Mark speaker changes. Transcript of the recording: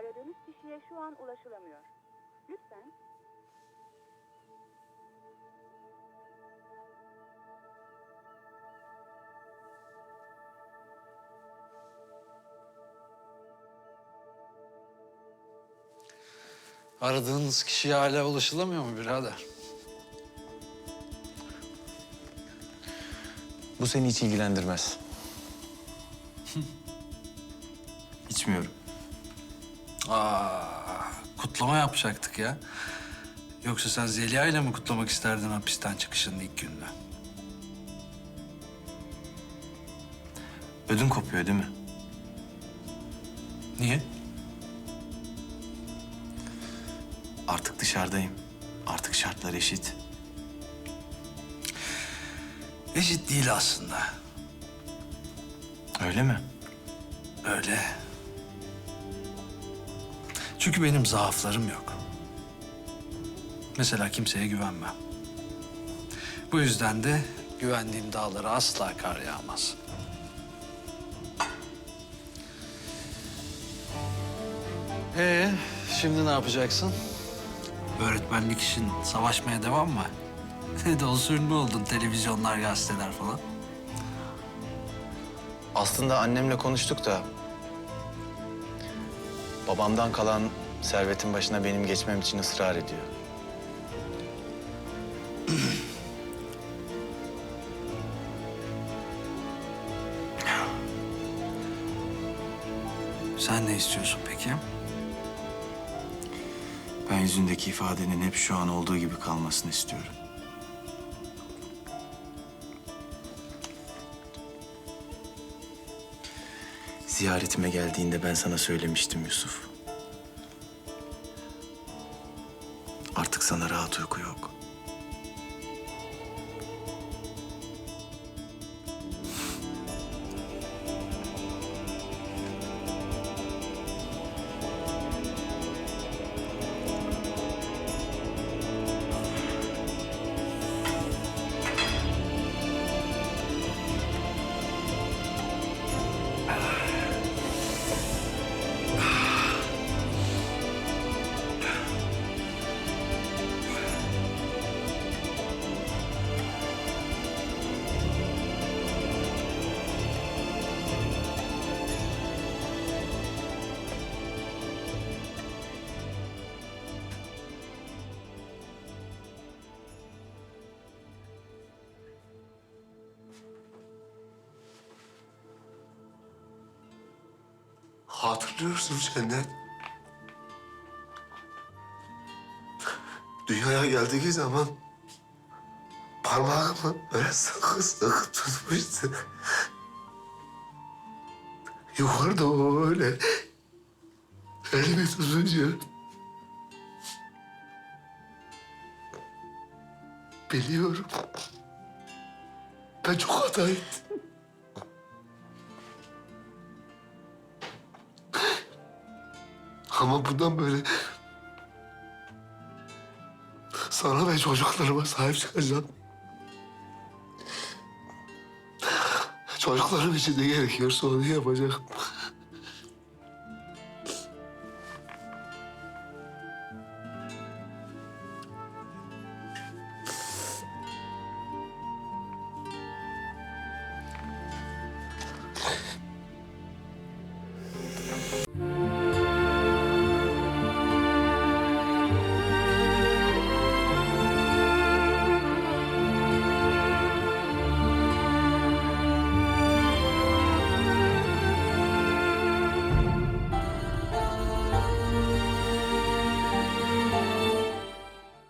Speaker 1: Aradığınız kişiye şu an ulaşılamıyor. Lütfen
Speaker 2: Aradığınız kişiye hala ulaşılamıyor mu birader?
Speaker 3: Bu seni hiç ilgilendirmez. İçmiyorum.
Speaker 2: Aa, kutlama yapacaktık ya. Yoksa sen Zeliha ile mi kutlamak isterdin hapisten çıkışının ilk gününü?
Speaker 3: Ödün kopuyor değil mi?
Speaker 2: Niye?
Speaker 3: Artık dışarıdayım. Artık şartlar eşit.
Speaker 2: Eşit değil aslında.
Speaker 3: Öyle mi?
Speaker 2: Öyle. Çünkü benim zaaflarım yok. Mesela kimseye güvenmem. Bu yüzden de güvendiğim dağlara asla kar yağmaz. Ee, şimdi ne yapacaksın? Öğretmenlik işin savaşmaya devam mı? Ne de olsa ünlü oldun televizyonlar, gazeteler falan.
Speaker 3: Aslında annemle konuştuk da... Babamdan kalan servetin başına benim geçmem için ısrar ediyor.
Speaker 2: Sen ne istiyorsun peki?
Speaker 3: Ben yüzündeki ifadenin hep şu an olduğu gibi kalmasını istiyorum. Ziyaretime geldiğinde ben sana söylemiştim Yusuf. Artık sana rahat uyku yok.
Speaker 4: Hatırlıyorsun Cennet. Dünyaya geldiği zaman parmağımı böyle sıkı sıkı tutmuştu. Yukarıda öyle elimi tutunca biliyorum ben çok hata ettim. Ama bundan böyle sana ve çocuklarıma sahip çıkacağım. Çocuklarım için ne gerekiyorsa onu yapacağım.